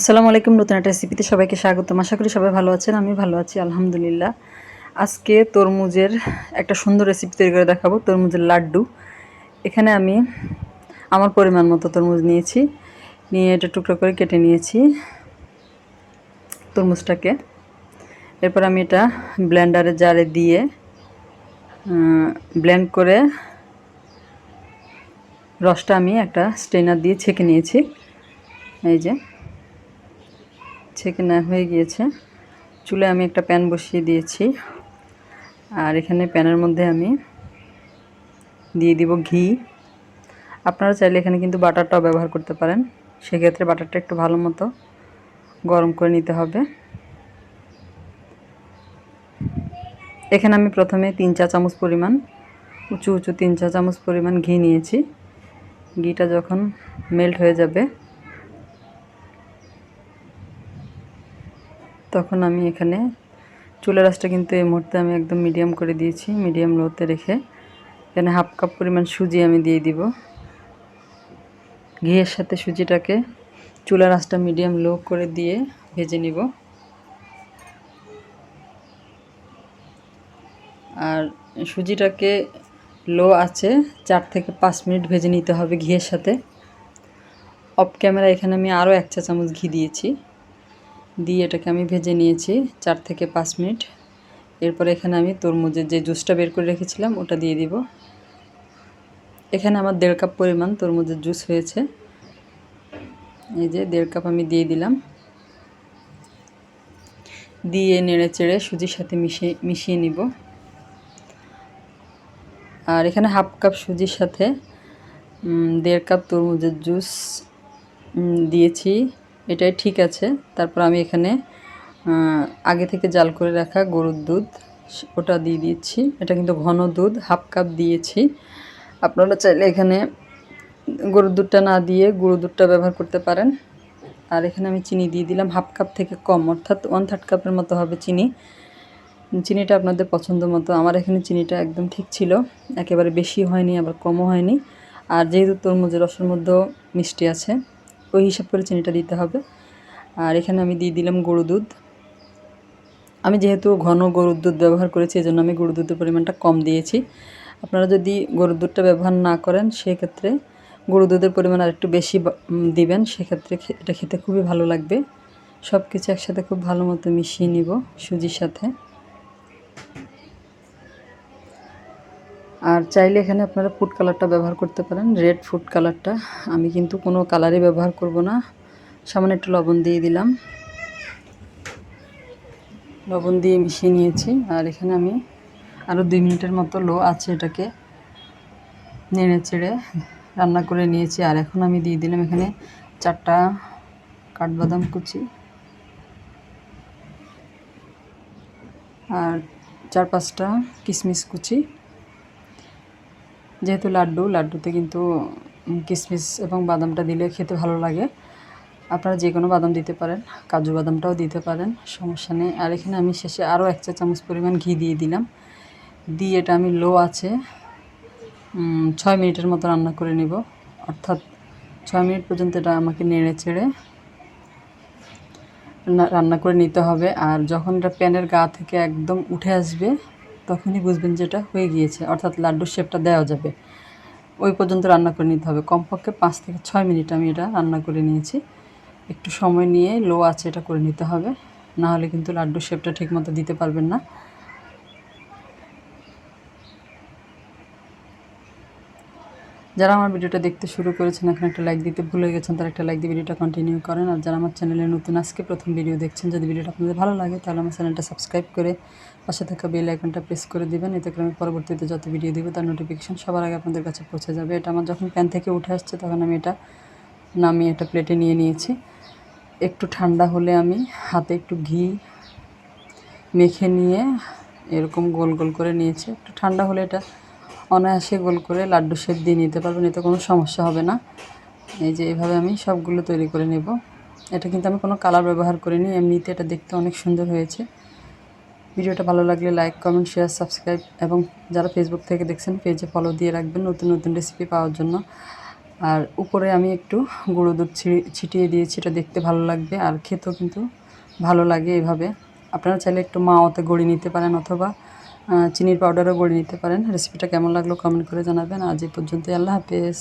আসসালামু আলাইকুম, নতুন একটা রেসিপিতে সবাইকে স্বাগতম। আশা করি সবাই ভালো আছেন, আমি ভালো আছি, আলহামদুলিল্লাহ। আজকে তরমুজের একটা সুন্দর রেসিপি তৈরি করে দেখাবো, তরমুজের লাড্ডু। এখানে আমি আমার পরিমাণ মতো তরমুজ নিয়েছি, নিয়ে এটা টুকরো করে কেটে নিয়েছি তরমুজটাকে। এরপর আমি এটা ব্লেন্ডারে জারে দিয়ে ব্লেন্ড করে রসটা আমি একটা স্ট্রেনার দিয়ে ছেঁকে নিয়েছি। এই যে ছেঁকে নেওয়া হয়ে গিয়েছে। চুলে আমি একটা প্যান বসিয়ে দিয়েছি। আর এখানে প্যানের মধ্যে আমি দিয়ে দিব ঘি। আপনারা চাইলে এখানে কিন্তু বাটারটাও ব্যবহার করতে পারেন। সেক্ষেত্রে বাটারটা একটু ভালো মতো গরম করে নিতে হবে। এখানে আমি প্রথমে তিন চা চামচ পরিমাণ, উঁচু উঁচু তিন চা চামচ পরিমাণ ঘি নিয়েছি। ঘিটা যখন মেল্ট হয়ে যাবে তখন আমি এখানে চুলের আঁচটা কিন্তু এই মুহূর্তে আমি একদম মিডিয়াম করে দিয়েছি মিডিয়াম লোতে রেখে। এখানে হাফ কাপ পরিমাণ সুজি আমি দিয়ে দিব। ঘিয়ের সাথে সুজিটাকে চুলার আঁচটা মিডিয়াম লো করে দিয়ে ভেজে নিব। আর সুজিটাকে লো আছে, চার থেকে পাঁচ মিনিট ভেজে নিতে হবে ঘিয়ের সাথে। অফ ক্যামেরা এখানে আমি আরও এক চা চামচ ঘি দিয়েছি। দিয়ে এটাকে আমি ভেজে নিয়েছি চার থেকে পাঁচ মিনিট। এরপর এখানে আমি তরমুজের যে জুসটা বের করে রেখেছিলাম, ওটা দিয়ে দিব। এখানে আমার দেড় কাপ পরিমাণ তরমুজের জুস হয়েছে। এই যে দেড় কাপ আমি দিয়ে দিলাম। দিয়ে নেড়ে চেড়ে সুজির সাথে মিশিয়ে মিশিয়ে নিব। আর এখানে হাফ কাপ সুজির সাথে দেড় কাপ তরমুজের জুস দিয়েছি। এটাই ঠিক আছে। তারপর আমি এখানে আগে থেকে জাল করে রাখা গরুর দুধ, ওটা দিয়ে দিচ্ছি। এটা কিন্তু ঘন দুধ, হাফ কাপ দিয়েছি। আপনারা চাইলে এখানে গরুর দুধটা না দিয়ে গরুর দুধটা ব্যবহার করতে পারেন। আর এখানে আমি চিনি দিয়ে দিলাম, হাফ কাপ থেকে কম, অর্থাৎ ওয়ান থার্ড কাপের মতো হবে চিনি। চিনিটা আপনাদের পছন্দ মতো। আমার এখানে চিনিটা একদম ঠিক ছিল, একেবারে বেশি হয়নি, আবার কমও হয়নি। আর যেহেতু তরমুজের রসের মধ্যেও মিষ্টি আছে ওই হিসাব করে চিনিটা দিতে হবে। আর এখানে আমি দিয়ে দিলাম গরু দুধ। আমি যেহেতু ঘন গরুর দুধ ব্যবহার করেছি এই জন্য আমি গরুর দুধের পরিমাণটা কম দিয়েছি। আপনারা যদি গরুর দুধটা ব্যবহার না করেন, সেক্ষেত্রে গরু দুধের পরিমাণ আর একটু বেশি দিবেন। সেক্ষেত্রে এটা খেতে খুবই ভালো লাগবে। সব কিছু একসাথে খুব ভালো মতো মিশিয়ে নিব সুজির সাথে। আর চাইলে এখানে আপনারা ফুড কালারটা ব্যবহার করতে পারেন। রেড ফুড কালারটা আমি কিন্তু কোনো কালারই ব্যবহার করব না। সামান্য একটু লবণ দিয়ে দিলাম। লবণ দিয়ে মিশিয়ে নিয়েছি। আর এখানে আমি আরও দুই মিনিটের মতো লো আছে এটাকে। নেড়ে চেড়ে রান্না করে নিয়েছি। আর এখন আমি দিয়ে দিলাম এখানে চারটা কাঠবাদাম কুচি। আর চার পাঁচটা কিশমিশ কুচি। যেহেতু লাড্ডু, লাড্ডুতে কিন্তু কিশমিশ এবং বাদামটা দিলে খেতে ভালো লাগে। আপনারা যে কোনো বাদাম দিতে পারেন, কাজু বাদামটাও দিতে পারেন, সমস্যা নেই। আর এখানে আমি শেষে আরও এক চা চামচ পরিমাণ ঘি দিয়ে দিলাম। দিয়ে এটা আমি লো আছে ছয় মিনিটের মতো রান্না করে নেব। অর্থাৎ ছয় মিনিট পর্যন্ত এটা আমাকে নেড়ে চেড়ে রান্না করে নিতে হবে। আর যখন এটা প্যানের গা থেকে একদম উঠে আসবে তখনই বুঝবেন যে এটা হয়ে গিয়েছে, অর্থাৎ লাড্ডুর শেপটা দেওয়া যাবে। ওই পর্যন্ত রান্না করে নিতে হবে। কমপক্ষে পাঁচ থেকে ছয় মিনিট আমি এটা রান্না করে নিয়েছি। একটু সময় নিয়ে লো আছে এটা করে নিতে হবে। না হলে কিন্তু লাড্ডুর শেপটা ঠিকমতো দিতে পারবেন না। যারা আমার ভিডিওটা দেখতে শুরু করেছেন, এখন একটা লাইক দিতে ভুলে গেছেন, তারা একটা লাইক দিয়ে ভিডিওটা কন্টিনিউ করেন। আর যারা আমার চ্যানেলে নতুন, আজকে প্রথম ভিডিও দেখছেন, যদি ভিডিওটা আপনাদের ভালো লাগে, তাহলে আমার চ্যানেলটা সাবস্ক্রাইব করে পাশে থাকা বেল আইকনটা প্রেস করে দিবেন, এতে করে আমি পরবর্তীতে যত ভিডিও দেবো, তার নোটিফিকেশান সবার আগে আপনাদের কাছে পৌঁছে যাবে। এটা আমার যখন প্যান থেকে উঠে আসছে, তখন আমি এটা নামিয়ে একটা প্লেটে নিয়ে নিয়েছি। একটু ঠান্ডা হলে আমি হাতে একটু ঘি মেখে নিয়ে এরকম গোল গোল করে নিয়েছি। একটু ঠান্ডা হলে এটা অনায়াসে গোল করে লাড্ডু শেপ দিয়ে নিতে পারবেন, এতে কোনো সমস্যা হবে না। এই যে এইভাবে আমি সবগুলো তৈরি করে নেব। এটা কিন্তু আমি কোনো কালার ব্যবহার করিনি, এমনিতে এটা দেখতে অনেক সুন্দর হয়েছে। ভিডিওটা ভালো লাগলে লাইক, কমেন্ট, শেয়ার, সাবস্ক্রাইব এবং যারা ফেসবুক থেকে দেখছেন, পেজে ফলো দিয়ে রাখবেন নতুন নতুন রেসিপি পাওয়ার জন্য। আর উপরে আমি একটু গুঁড়ো দুধ ছিটিয়ে দিয়েছি, এটা দেখতে ভালো লাগবে আর খেতেও কিন্তু ভালো লাগে এভাবে। আপনারা চাইলে একটু মাওয়াতে গড়ি নিতে পারেন অথবা চিনির পাউডারও গড়িয়ে নিতে পারেন। রেসিপিটা কেমন লাগল কমেন্ট করে জানাবেন। আজ এই পর্যন্তই। আল্লাহ হাফেজ।